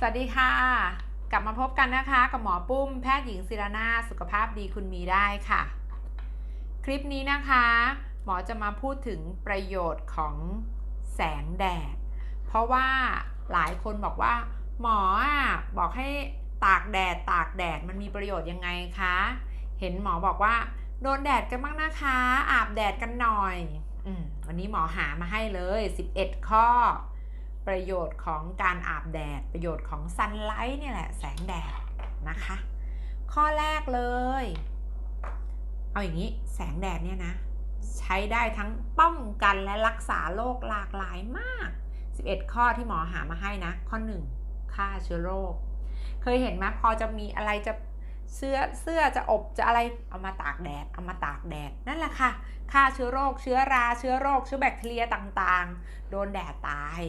สวัสดีค่ะ กลับมาพบกันนะคะกับหมอปุ้มแพทย์หญิงศิรนาสุขภาพดีคุณมีได้ค่ะ คลิปนี้นะคะ หมอจะมาพูดถึงประโยชน์ของแสงแดด เพราะว่าหลายคนบอกว่า หมออะบอกให้ตากแดดตากแดดมันมีประโยชน์ยังไงคะ เห็นหมอบอกว่า โดนแดดกันบ้างนะคะ อาบแดดกันหน่อยอวันนี้หมอหามาให้เลย 11 ข้อ ประโยชน์ของการอาบแดด ประโยชน์ของซันไลท์เนี่ยแหละ แสงแดดนะคะ ข้อแรกเลย เอาอย่างนี้แสงแดดเนี่ยนะ ใช้ได้ทั้งป้องกันและรักษาโรคหลากหลายมาก 11 ข้อที่หมอหามาให้นะ ข้อ 1 ฆ่าเชื้อโรค เคยเห็นไหมพอจะมีอะไรจะเสื้อเสื้อจะอบจะอะไรเอามาตากแดดเอามาตากแดดนั่นแหละค่ะฆ่าเชื้อโรคเชื้อราเชื้อโรคเชื้อแบคทีเรียต่างๆ โดนแดดตาย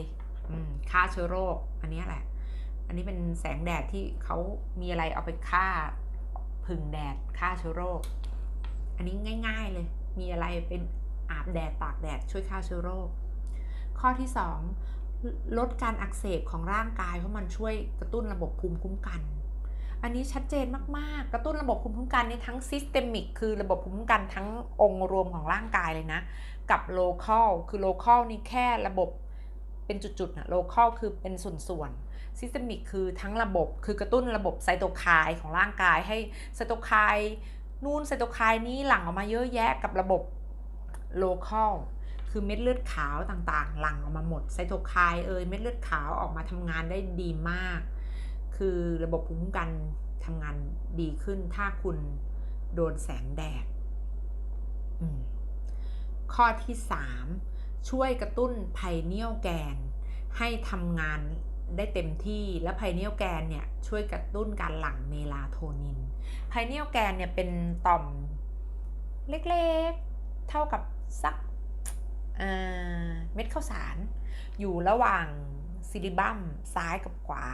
ฆ่าเชื้อโรค อันนี้แหละ อันนี้เป็นแสงแดดที่เขามีอะไรเอาไปฆ่าพึ่งแดดฆ่าเชื้อโรค อันนี้ง่าย ๆเลย มีอะไรเป็นอาบแดดตากแดดช่วยฆ่าเชื้อโรค ข้อที่ 2 ลดการอักเสบของร่างกายเพราะมันช่วยกระตุ้นระบบภูมิคุ้มกัน อันนี้ชัดเจนมากๆ กระตุ้นระบบภูมิคุ้มกันนี่ทั้งซิสเตมิกคือระบบภูมิคุ้มกันทั้งองค์รวมของร่างกายเลยนะ กับโลคอลคือโลคอลนี่แค่ระบบ เป็นจุดๆนะโลเคอลคือเป็นส่วนๆซิสเตมิกคือทั้งระบบคือกระตุ้นระบบไซโตไคน์ของร่างกายให้ไซโตไคน์นู่นไซโตไคน์นี้หลั่งออกมาเยอะแยะกับระบบโลเคอลคือเม็ดเลือดขาวต่างๆ หลั่งออกมาหมดไซโตไคน์เอยเม็ดเลือดขาวออกมาทำงานได้ดีมาก คือระบบภูมิคุ้มกันทำงานดีขึ้นถ้าคุณโดนแสงแดดข้อที่3 ช่วยกระตุ้นไพเนียลแกน ให้ทำงานได้เต็มที่และไพเนียลแกนเนี่ยช่วยกระตุ้นการหลั่งเมลาโทนินไพเนียลแกนเนี่ยเป็นต่อมเล็กๆ เท่ากับสักเม็ดข้าวสาร อยู่ระหว่างซิลิบัมซ้ายกับขวา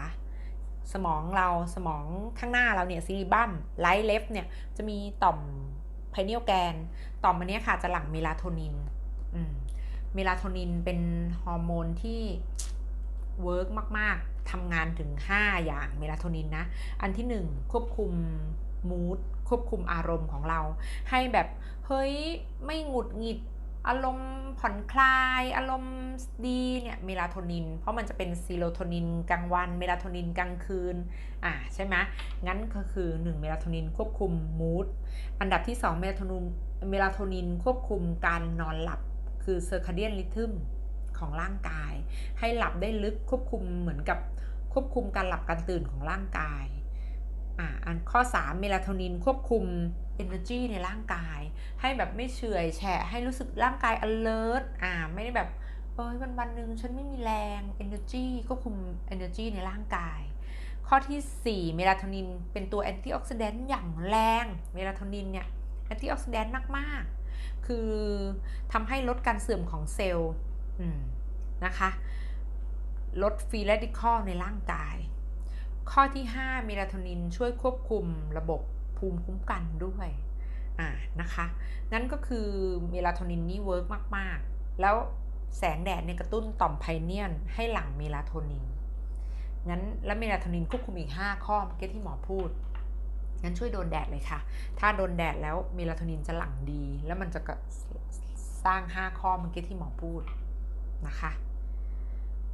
สมองเราสมองข้างหน้าเราเนี่ยซิลิบัมไลท์เลฟเนี่ยจะมีต่อมไพเนียลแกน ต่อมอันนี้ค่ะจะหลั่งเมลาโทนิน เมลาโทนินเป็นฮอร์โมนที่เวิร์กมาก ๆ ทำงานถึง 5 อย่างเมลาโทนินนะ อันที่ 1 ควบคุมมูดควบคุมอารมณ์ของเรา ให้แบบเฮ้ยไม่หงุดหงิดอารมณ์ผ่อนคลาย อารมณ์ดีเนี่ยเมลาโทนิน เพราะมันจะเป็นซีโรโทนินกลางวัน เมลาโทนินกลางคืนอ่าใช่ไหมงั้นก็คือ 1 เมลาโทนินควบคุมมูดอันดับที่ 2 เมลาโทนินเมลาโทนินควบคุมการนอนหลับ คือเซอร์คาเดียนริทึมของร่างกาย ให้หลับได้ลึกควบคุมเหมือนกับควบคุมการหลับการตื่นของร่างกายอ่าอันข้อ 3 เมลาโทนินควบคุม energy ในร่างกาย ให้แบบไม่เฉื่อยแฉะให้รู้สึกร่างกาย alert อ่าไม่ได้แบบเอ้ยวันวันหนึ่งฉันไม่มีแรง energy ควบคุม energy ในร่างกาย ข้อที่ 4 เมลาโทนินเป็นตัวแอนตี้ออกซิแดนต์อย่างแรง เมลาโทนินเนี่ยแอนตี้ออกซิแดนต์มากๆ คือทำให้ลดการเสื่อมของเซลล์นะคะลดฟรีเรดิคอลในร่างกาย ข้อที่ 5 เมลาโทนินช่วยควบคุมระบบภูมิคุ้มกันด้วยอ่านะคะงั้นก็คือเมลาโทนินนี่เวิร์กมาก ๆ แล้วแสงแดดเนี่ยกระตุ้นต่อมไพเนียนให้หลั่งเมลาโทนินงั้นแล้วเมลาโทนินควบคุมอีก 5 ข้อเมื่อกี้ที่หมอพูด งั้นช่วยโดนแดดเลยค่ะ ถ้าโดนแดดแล้วเมลาโทนินจะหลั่งดี แล้วมันจะสร้าง 5 ข้อเมื่อกี้ที่หมอพูดนะคะ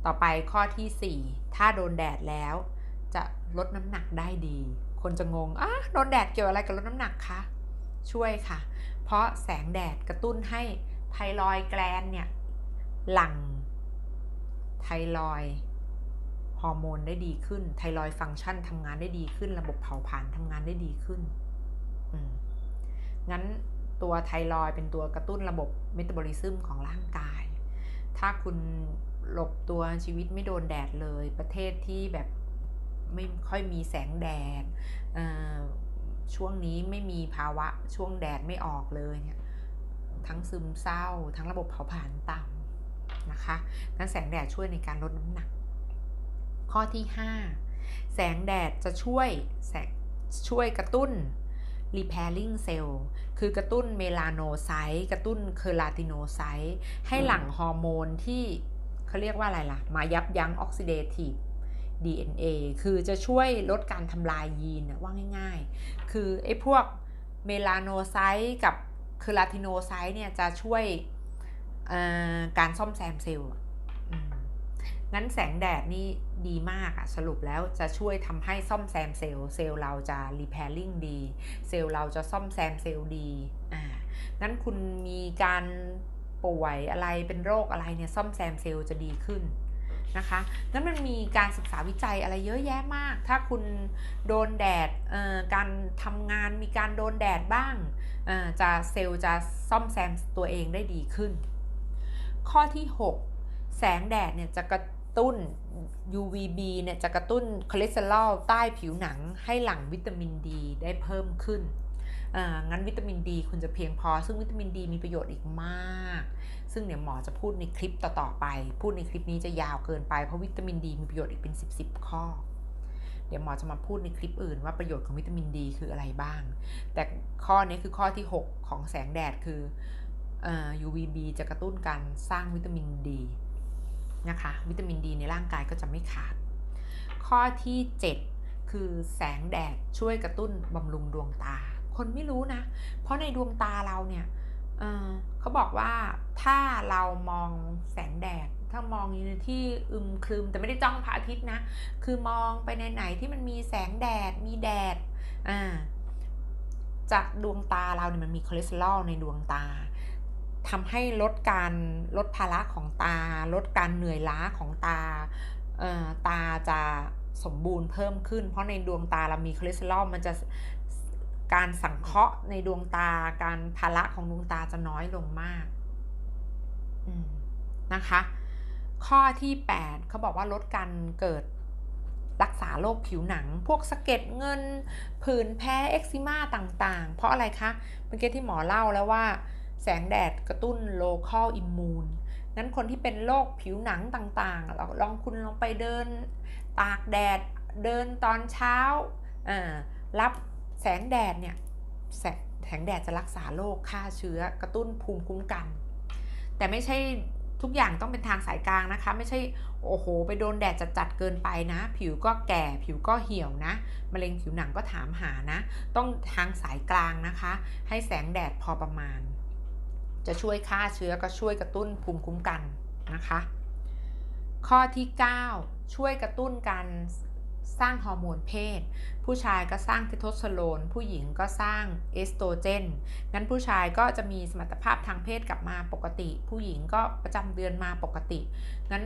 ต่อไปข้อที่ 4 ถ้าโดนแดดแล้ว จะลดน้ำหนักได้ดี คนจะงงอะโดนแดดเกี่ยวอะไรกับลดน้ำหนักคะช่วยค่ะ เพราะแสงแดดกระตุ้นให้ไทรอยแกลนเนี่ยหลั่งไทรอย ฮอร์โมนได้ดีขึ้น ไทรอยฟังก์ชันทำงานได้ดีขึ้น ระบบเผาผลาญทำงานได้ดีขึ้น งั้นตัวไทรอยเป็นตัวกระตุ้นระบบเมตาบอลิซึมของร่างกาย ถ้าคุณหลบตัวชีวิตไม่โดนแดดเลย ประเทศที่แบบไม่ค่อยมีแสงแดด ช่วงนี้ไม่มีภาวะช่วงแดดไม่ออกเลยเนี่ยทั้งซึมเศร้า ทั้งระบบเผาผลาญต่ำนะคะนั้นแสงแดดช่วยในการลดน้ำหนัก ข้อที่ 5 แสงแดดจะช่วยแสช่วยกระตุ้น repairing cell คือกระตุ้นเมลาโนไซต์กระตุ้นเคอราติโนไซต์ให้หลั่งฮอร์โมนที่เขาเรียกว่าอะไรล่ะ มายับยั้งออกซิเดทีฟ DNA คือจะช่วยลดการทำลายยีนว่าง่ายๆ คือไอ้พวกเมลาโนไซต์กับเคลาติโนไซต์เนี่ยจะช่วยการซ่อมแซมเซลล์ งั้นแสงแดดนี่ดีมากอะสรุปแล้วจะช่วยทำให้ซ่อมแซมเซลล์เซลล์เราจะรีแพร์ลิงดี เซลล์เราจะซ่อมแซมเซลล์ดีอ่างั้นคุณมีการป่วยอะไรเป็นโรคอะไรเนี่ยซ่อมแซมเซลล์จะดีขึ้นนะคะนั้นมันมีการศึกษาวิจัยอะไรเยอะแยะมาก ถ้าคุณโดนแดดการทำงานมีการโดนแดดบ้างจะเซลล์จะซ่อมแซมตัวเองได้ดีขึ้น ข้อที่ 6 แสงแดดเนี่ยจะกระ ตุ้น UVB เนี่ยจะกระตุ้นคอเลสเตอรอลใต้ผิวหนังให้หลั่งวิตามินดีได้เพิ่มขึ้น งั้นวิตามินดีคุณจะเพียงพอ ซึ่งวิตามินดีมีประโยชน์อีกมาก ซึ่งเดี๋ยวหมอจะพูดในคลิปต่อๆไป พูดในคลิปนี้จะยาวเกินไป เพราะวิตามินดีมีประโยชน์อีกเป็น 10บๆข้อ เดี๋ยวหมอจะมาพูดในคลิปอื่นว่าประโยชน์ของวิตามินดีคืออะไรบ้าง แต่ข้อนี้คือข้อที่ 6 ของแสงแดดคือ UVB จะกระตุ้นการสร้างวิตามินดี นะคะ วิตามินดีในร่างกายก็จะไม่ขาด ข้อที่ 7 คือแสงแดดช่วยกระตุ้นบำรุงดวงตา คนไม่รู้นะ เพราะในดวงตาเราเนี่ยเเขาบอกว่าถ้าเรามองแสงแดดถ้ามองอยู่ในที่อึมครึมแต่ไม่ได้จ้องพระอาทิตย์นะ คือมองไปในไหนที่มันมีแสงแดดมีแดดอ่าจากดวงตาเราเนี่ยมันมีคอเลสเตอรอลในดวงตา ทำให้ลดการลดภาระของตา ลดการเหนื่อยล้าของตาตาจะสมบูรณ์เพิ่มขึ้น เพราะในดวงตาเรามีคอเลสเตอรอลมันจะการสังเคราะห์ในดวงตาการภาระของดวงตาจะน้อยลงมากนะคะ ข้อที่ 8เขาบอกว่าลดการเกิดรักษาโรคผิวหนัง พวกสะเก็ดเงินผื่นแพ้เอ็กซิมาต่างๆ เพราะอะไรคะ เมื่อกี้ที่หมอเล่าแล้วว่า แสงแดดกระตุ้นโลคอลอิมมูนนั้นคนที่เป็นโรคผิวหนังต่างๆเราลองคุณลองไปเดิน ตากแดดเดินตอนเช้า รับแสงแดดเนี่ยแสงแสงแดดจะรักษาโรคฆ่าเชื้อกระตุ้นภูมิคุ้มกัน แต่ไม่ใช่ทุกอย่างต้องเป็นทางสายกลางนะคะ ไม่ใช่โอ้โห ไปโดนแดดจัดๆเกินไปนะ ผิวก็แก่ผิวก็เหี่ยวนะมะเร็งผิวหนังก็ถามหานะ ต้องทางสายกลางนะคะ ให้แสงแดดพอประมาณ จะช่วยฆ่าเชื้อก็ช่วยกระตุ้นภูมิคุ้มกันนะคะ ข้อที่ 9 ช่วยกระตุ้นการสร้างฮอร์โมนเพศ ผู้ชายก็สร้างเทสโทสเตอโรน ผู้หญิงก็สร้างเอสโตรเจน งั้นผู้ชายก็จะมีสมรรถภาพทางเพศกลับมาปกติ ผู้หญิงก็ประจำเดือนมาปกติ งั้น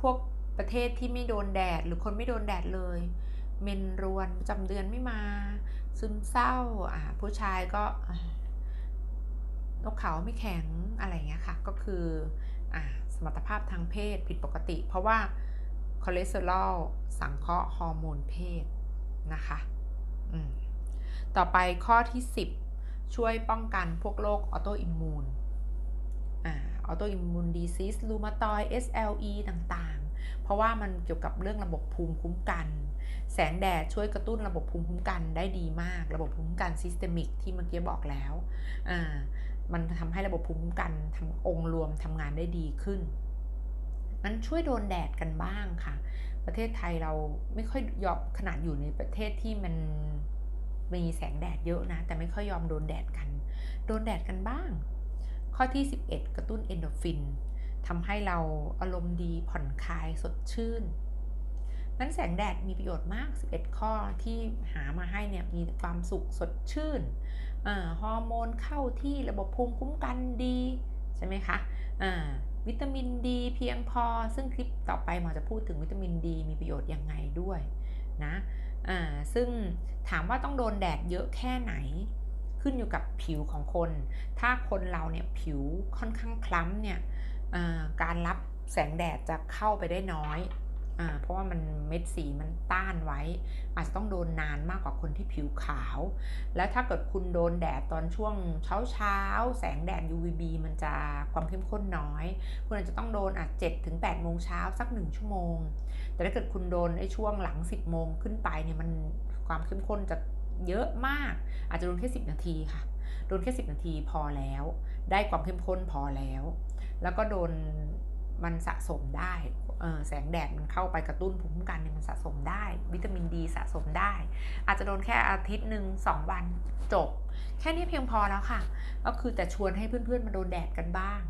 พวกประเทศที่ไม่โดนแดดหรือคนไม่โดนแดดเลย เมนรวนประจำเดือนไม่มา ซึมเศร้าอ่าผู้ชายก็ นกเขาไม่แข็งอะไรเงี้ยค่ะ ก็คืออสมรรถภาพทางเพศผิดปกติ เพราะว่าคอเลสเตอรอลสังเคราะห์ฮอร์โมนเพศนะคะต่อไปข้อที่ 10 ช่วยป้องกันพวกโรคออโตอิมมูนออโตอิมมูนดีซิสลูมาตอย SLE ต่างๆ เพราะว่ามันเกี่ยวกับเรื่องระบบภูมิคุ้มกัน แสงแดดช่วยกระตุ้นระบบภูมิคุ้มกันได้ดีมาก ระบบภูมิคุ้มกันซิสเตมิกที่เมื่อกี้บอกแล้ว มันทำให้ระบบภูมิคุ้มกันทำองค์รวมทำงานได้ดีขึ้นนั้นช่วยโดนแดดกันบ้างค่ะ ประเทศไทยเราไม่ค่อยยอมขนาดอยู่ในประเทศที่มันมีแสงแดดเยอะนะ แต่ไม่ค่อยยอมโดนแดดกัน โดนแดดกันบ้าง ข้อที่ 11 กระตุ้นเอนโดฟินทำให้เราอารมณ์ดีผ่อนคลายสดชื่นนั้นแสงแดดมีประโยชน์มาก 11 ข้อที่หามาให้เนี่ยมีความสุขสดชื่น ฮอร์โมนเข้าที่ระบบภูมิคุ้มกันดี ใช่ไหมคะวิตามินดีเพียงพอ ซึ่งคลิปต่อไปหมอจะพูดถึงวิตามินดีมีประโยชน์ยังไงด้วยนะซึ่งถามว่าต้องโดนแดดเยอะแค่ไหน ขึ้นอยู่กับผิวของคน ถ้าคนเราเนี่ยผิวค่อนข้างคล้ำเนี่ยการรับแสงแดดจะเข้าไปได้น้อย เพราะว่ามันเม็ดสีมันต้านไว้ อาจจะต้องโดนนานมากกว่าคนที่ผิวขาว แล้วถ้าเกิดคุณโดนแดดตอนช่วงเช้าเช้าแสงแดด UVB มันจะความเข้มข้นน้อย คุณอาจจะต้องโดนอาจเจ็ดถึงแปดโมงเช้าสักหนึ่งชั่วโมง แต่ถ้าเกิดคุณโดนไอ้ช่วงหลัง10โมงขึ้นไปเนี่ยมันความเข้มข้นจะเยอะมาก อาจจะโดนแค่10นาทีค่ะโดนแค่ 10 นาทีพอแล้ว ได้ความเข้มข้นพอแล้ว แล้วก็โดน มันสะสมได้เออแสงแดดมันเข้าไปกระตุ้นภูมิคุ้มกันเนี่ยมันสะสมได้ วิตามินดีสะสมได้ อาจจะโดนแค่อาทิตย์หนึ่งสองวันจบ แค่นี้เพียงพอแล้วค่ะ ก็คือแต่ชวนให้เพื่อนๆมาโดนแดดกันบ้าง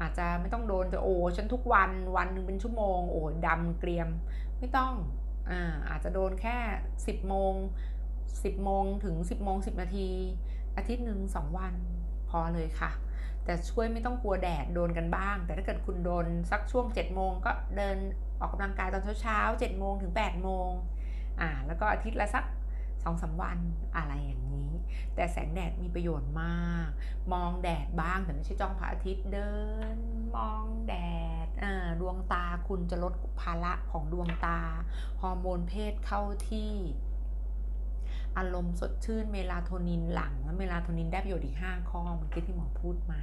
อาจจะไม่ต้องโดนจะโอ้ฉันทุกวันวันหนึ่งเป็นชั่วโมงโอ้ดำเกรียมไม่ต้องอ่าอาจจะโดนแค่ 10โมง10โมงถึง 10โมง10 นาที อาทิตย์หนึ่งสองวันพอเลยค่ะ แต่ช่วยไม่ต้องกลัวแดดโดนกันบ้าง แต่ถ้าเกิดคุณโดนสักช่วง7โมงก็เดินออกกำลังกายตอนเช้าๆ7โมงถึง8โมงอ่าแล้วก็อาทิตย์ละสักสองสาวันอะไรอย่างนี้ แต่แสงแดดมีประโยชน์มาก มองแดดบ้างแต่ไม่ใช่จ้องพระอาทิตย์เดิน มองแดดอ่าดวงตาคุณจะลดภาระของดวงตา ฮอร์โมนเพศเข้าที่ อารมณ์สดชื่นเมลาโทนินหลัง และเมลาโทนินได้ประโยชน์อีก 5 ข้อเมื่อกี้ที่หมอพูดมา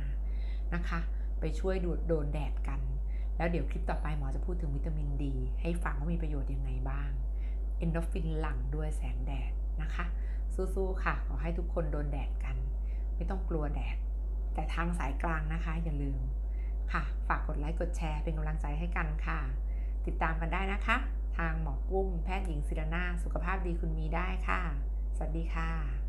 นะคะ ไปช่วยดูดโดนแดดกัน แล้วเดี๋ยวคลิปต่อไปหมอจะพูดถึงวิตามินดี ให้ฟังว่ามีประโยชน์ยังไงบ้าง เอนโดฟินหลั่งด้วยแสงแดดนะคะ สู้ๆค่ะ ขอให้ทุกคนโดนแดดกัน ไม่ต้องกลัวแดด แต่ทางสายกลางนะคะอย่าลืมค่ะ ฝากกดไลค์กดแชร์เป็นกำลังใจให้กันค่ะ ติดตามกันได้นะคะ ทางหมอปุ้มแพทย์หญิงศิรนาสุขภาพดีคุณมีได้ค่ะ สวัสดีค่ะ